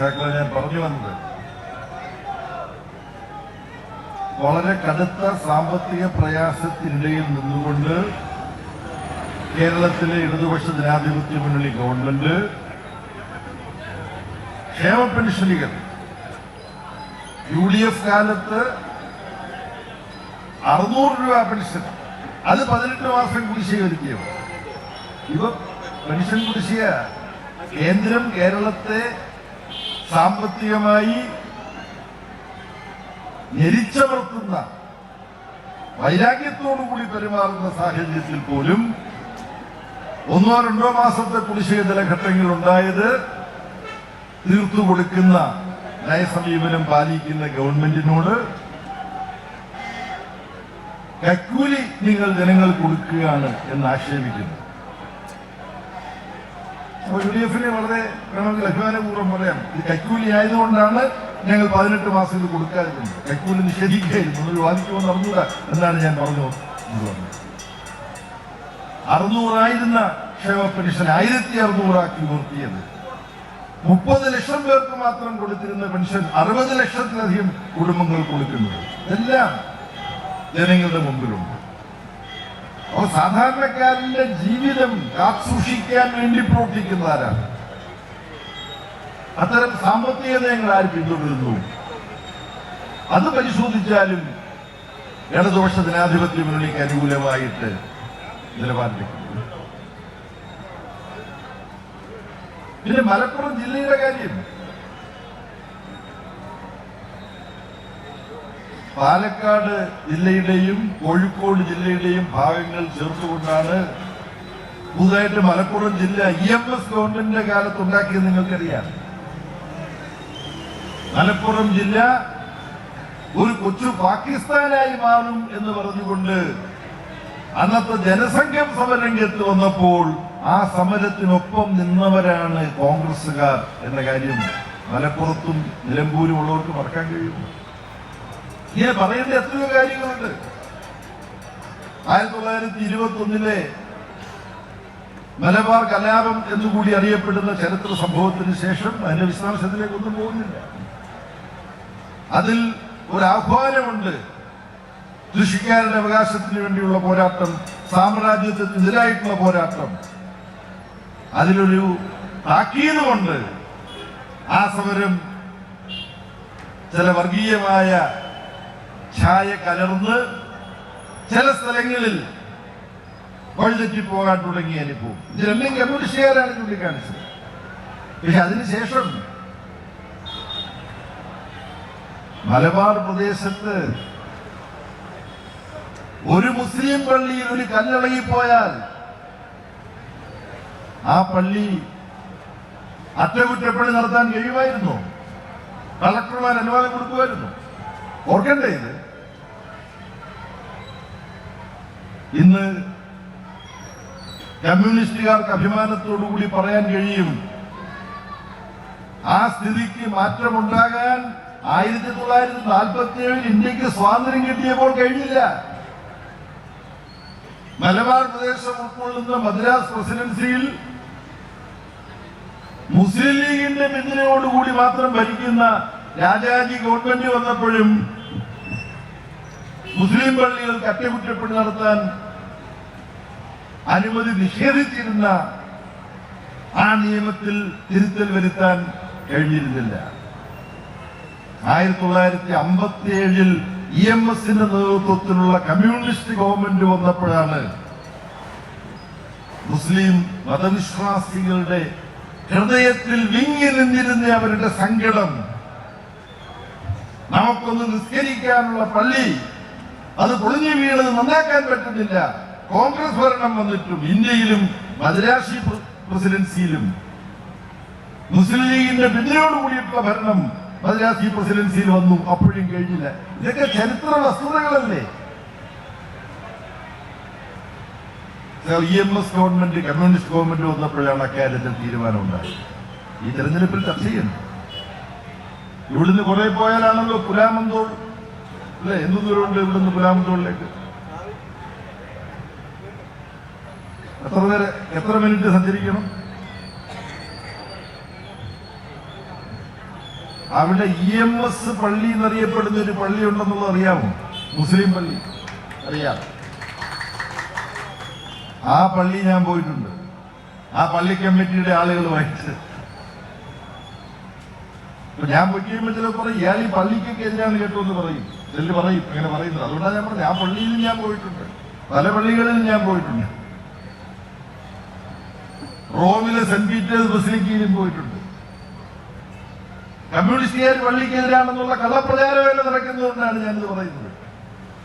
ഞാൻ പറഞ്ഞു വന്നത്. വളരെ കടുത്ത സാമ്പത്തിക പ്രയാസത്തിനിടയിൽ നിന്നുകൊണ്ട് കേരളത്തിലെ ഇടതുപക്ഷ ജനാധിപത്യ മുന്നണി ഗവൺമെന്റ് ക്ഷേമ പെൻഷനുകൾ യു ഡി എഫ് കാലത്ത് അറുന്നൂറ് രൂപ പെൻഷൻ അത് പതിനെട്ട് മാസം കുടിശ്ശിക ഒരുക്കിയത് ഇവ പെൻഷൻ കുടിശ്ശിക കേന്ദ്രം കേരളത്തെ സാമ്പത്തികമായി ഞെരിച്ചമർത്തുന്ന വൈരാഗ്യത്തോടുകൂടി പെരുമാറുന്ന സാഹചര്യത്തിൽ പോലും ഒന്നോ രണ്ടോ മാസത്തെ കുടിശ്ശിക ചില ഘട്ടങ്ങൾ ഉണ്ടായത് തീർത്തു കൊടുക്കുന്ന നയസമീപനം പാലിക്കുന്ന ഗവൺമെന്റിനോട് കക്കൂലി നിങ്ങൾ ജനങ്ങൾ കൊടുക്കുകയാണ് എന്ന് ആക്ഷേപിക്കുന്നു. യു വളരെ വേണമെങ്കിൽ അഭിമാനപൂർവം പറയാം. ഇത് കൈക്കൂലി ആയതുകൊണ്ടാണ് ഞങ്ങൾ പതിനെട്ട് മാസം ഇത് കൊടുക്കാതിരുന്നത്. കൈക്കൂലി നിഷേധിക്കുകയായിരുന്നു. ഒരു വാദിക്കുമെന്ന് അറിഞ്ഞൂടാ എന്നാണ് ഞാൻ പറഞ്ഞു അറുന്നൂറായിരുന്ന ക്ഷേമ പെൻഷൻ ആയിരത്തി അറുന്നൂറാക്കി നിർത്തിയത്. മുപ്പത് ലക്ഷം പേർക്ക് മാത്രം കൊടുത്തിരുന്ന പെൻഷൻ അറുപത് ലക്ഷത്തിലധികം കുടുംബങ്ങൾ കൊടുക്കുന്നത്. എല്ലാം ജനങ്ങളുടെ മുമ്പിലുണ്ട്. അപ്പോൾ സാധാരണക്കാരന്റെ ജീവിതം കാത്തുസൂക്ഷിക്കാൻ വേണ്ടി പ്രവർത്തിക്കുന്നവരാണ്. അത്തരം സാമ്പത്തിക നയങ്ങൾ ആര് പിന്തുടരുന്നു? അത് പരിശോധിച്ചാലും ഇടതുപക്ഷ ജനാധിപത്യ മുന്നണിക്ക് അനുകൂലമായിട്ട് നിലപാടെടുക്കുന്നു. പിന്നെ മലപ്പുറം ജില്ലയുടെ കാര്യം. പാലക്കാട് ജില്ലയുടെയും കോഴിക്കോട് ജില്ലയുടെയും ഭാഗങ്ങൾ ചേർത്തുകൊണ്ടാണ് പുതുതായിട്ട് മലപ്പുറം ജില്ല ഇ എം എസ് ഗവൺമെന്റിന്റെ കാലത്ത് ഉണ്ടാക്കിയത് നിങ്ങൾക്കറിയാം. മലപ്പുറം ജില്ല ഒരു കൊച്ചു പാകിസ്ഥാനായി മാറും എന്ന് പറഞ്ഞുകൊണ്ട് അന്നത്തെ ജനസംഘം സമരംഗത്ത് വന്നപ്പോൾ ആ സമരത്തിനൊപ്പം നിന്നവരാണ് കോൺഗ്രസുകാർ എന്ന കാര്യം മലപ്പുറത്തും നിലമ്പൂരും ഉള്ളവർക്ക് മറക്കാൻ കഴിയും ഇങ്ങനെ പറയേണ്ട എത്രയോ കാര്യങ്ങളുണ്ട്. ആയിരത്തി തൊള്ളായിരത്തി ഇരുപത്തി ഒന്നിലെ മലബാർ കലാപം എന്നുകൂടി അറിയപ്പെടുന്ന ചരിത്ര സംഭവത്തിന് ശേഷം അതിന്റെ വിശദാംശത്തിലേക്കൊന്നും പോകുന്നില്ല. അതിൽ ഒരു ആഹ്വാനമുണ്ട്. കൃഷിക്കാരുടെ അവകാശത്തിന് വേണ്ടിയുള്ള പോരാട്ടം സാമ്രാജ്യത്തിനെതിരായിട്ടുള്ള പോരാട്ടം. അതിലൊരു താക്കീതുകൊണ്ട് ആ സമരം ചില വർഗീയമായ ഛായ കലർന്ന് ചില സ്ഥലങ്ങളിൽ വഴിതെറ്റി പോകാൻ തുടങ്ങിയ അനുഭവം. ഇതിലെല്ലാം കമ്മ്യൂണിസ്റ്റുകാരാണ് ചൂണ്ടിക്കാണിച്ചത്. പക്ഷെ അതിനുശേഷം മലബാർ പ്രദേശത്ത് ഒരു മുസ്ലിം പള്ളിയിൽ ഒരു കല്ലിളകിപ്പോയാൽ ആ പള്ളി അറ്റകുറ്റപ്പണി നടത്താൻ കഴിയുമായിരുന്നു. കളക്ടർമാർ അനുവാദം കൊടുക്കുമായിരുന്നു. ഓർക്കണ്ടേ ഇത്? ഇന്ന് കമ്മ്യൂണിസ്റ്റുകാർക്ക് അഭിമാനത്തോടുകൂടി പറയാൻ കഴിയും ആ സ്ഥിതിക്ക് മാറ്റമുണ്ടാകാൻ ആയിരത്തി തൊള്ളായിരത്തി നാൽപ്പത്തി ഏഴിൽ ഇന്ത്യയ്ക്ക് സ്വാതന്ത്ര്യം കിട്ടിയപ്പോൾ കഴിഞ്ഞില്ല. മലബാർ പ്രദേശം ഉൾക്കൊള്ളുന്ന മദ്രാസ് പ്രസിഡൻസിയിൽ മുസ്ലിം ലീഗിന്റെ പിന്തുണയോടുകൂടി മാത്രം ഭരിക്കുന്ന രാജാജി ഗവൺമെന്റ് വന്നപ്പോഴും മുസ്ലിം പള്ളികൾക്ക് അറ്റകുറ്റപ്പണി നടത്താൻ അനുമതി നിഷേധിച്ചിരുന്ന ആ നിയമത്തിൽ തിരുത്തൽ വരുത്താൻ കഴിഞ്ഞിരുന്നില്ല. ആയിരത്തി തൊള്ളായിരത്തി അമ്പത്തി ഏഴിൽ ഇ എം എസിന്റെ നേതൃത്വത്തിലുള്ള കമ്മ്യൂണിസ്റ്റ് ഗവൺമെന്റ് വന്നപ്പോഴാണ് മുസ്ലിം മതവിശ്വാസികളുടെ ഹൃദയത്തിൽ വിങ്ങി നിന്നിരുന്ന അവരുടെ സങ്കടം. നമുക്കൊന്ന് നിസ്കരിക്കാനുള്ള പള്ളി അത് പൊളിഞ്ഞു വീണത് നന്നാക്കാൻ പറ്റുന്നില്ല. കോൺഗ്രസ് ഭരണം വന്നിട്ടും ഇന്ത്യയിലും മദ്രാശി പ്ര- പ്രസിഡൻസിയിലും മുസ്ലിം ലീഗിന്റെ പിന്തുണയോട് കൂടിയിട്ടുള്ള ഭരണം മദ്രാസി പ്രസിഡൻസിയിൽ വന്നു. അപ്പോഴും കഴിഞ്ഞില്ല. ഇതൊക്കെ ചരിത്ര വസ്തുതകളല്ലേ? E M S government communist government വന്നപ്പോഴാണ് അക്കാര്യത്തിൽ തീരുമാനമുണ്ടായത്. ഈ തെരഞ്ഞെടുപ്പിൽ ചർച്ച ചെയ്യുന്നു. ഇവിടുന്ന് കുറെ പോയാലാണല്ലോ പുലാമന്തോൾ അല്ലെ എന്ത് ദൂരമുണ്ട് ഇവിടെ നിന്ന് പുലാമത്തോളിലേക്ക് എത്ര നേരം എത്ര മിനിറ്റ് സഞ്ചരിക്കണം? അവിടെ ഇ എം എസ് പള്ളി എന്നറിയപ്പെടുന്ന ഒരു പള്ളി ഉണ്ടെന്നുള്ളത് അറിയാമോ? മുസ്ലിം പള്ളി. അറിയാം. ആ പള്ളി ഞാൻ പോയിട്ടുണ്ട്. ആ പള്ളി കമ്മിറ്റിയുടെ ആളുകളുമായിട്ട് ഞാൻ പോയി കഴിയുമ്പോൾ പറയും ഇയാൾ ഈ പള്ളിക്കൊക്കെ എതിരാണ് കേട്ടോ എന്ന് പറയും. ചിലർ പറയും അങ്ങനെ പറയുന്നത്. അതുകൊണ്ടാണ് ഞാൻ പറഞ്ഞത്. ആ പള്ളിയിലും ഞാൻ പോയിട്ടുണ്ട്. പല പള്ളികളിൽ ഞാൻ പോയിട്ടുണ്ട്. റോമിലെ സെന്റ് പീറ്റേഴ്സ് ബസിലിക്കയിലും പോയിട്ടുണ്ട്. കമ്മ്യൂണിസ്റ്റുകാർ പള്ളിക്കെതിരാണെന്നുള്ള കള്ളപ്രചാരമല്ല നടക്കുന്നതുകൊണ്ടാണ് ഞാനിത് പറയുന്നത്.